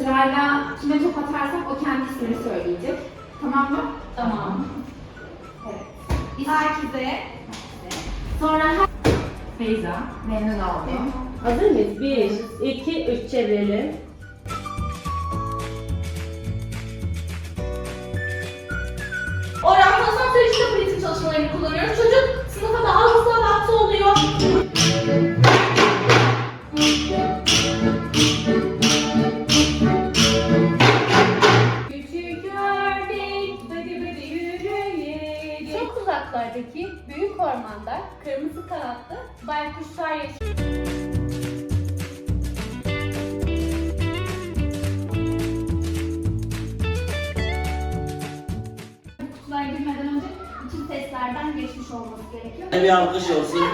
Sırayla kime top atarsak o kendi ismini söyleyecek. Tamam mı? Tamam. Evet. Herkese. Sonra her... Feyza. Memnun oldum. Hazır mıyız? Bir, iki, üç çevirelim. Oryantasyon sürecinde pratik çalışmalarını kullanıyoruz. Çocuk Çok uzaklardaki büyük ormanda kırmızı kanatlı baykuşlar yaşıyor. kutulara girmeden önce bütün testlerden geçmiş olması gerekiyor. Bir alkış olsun.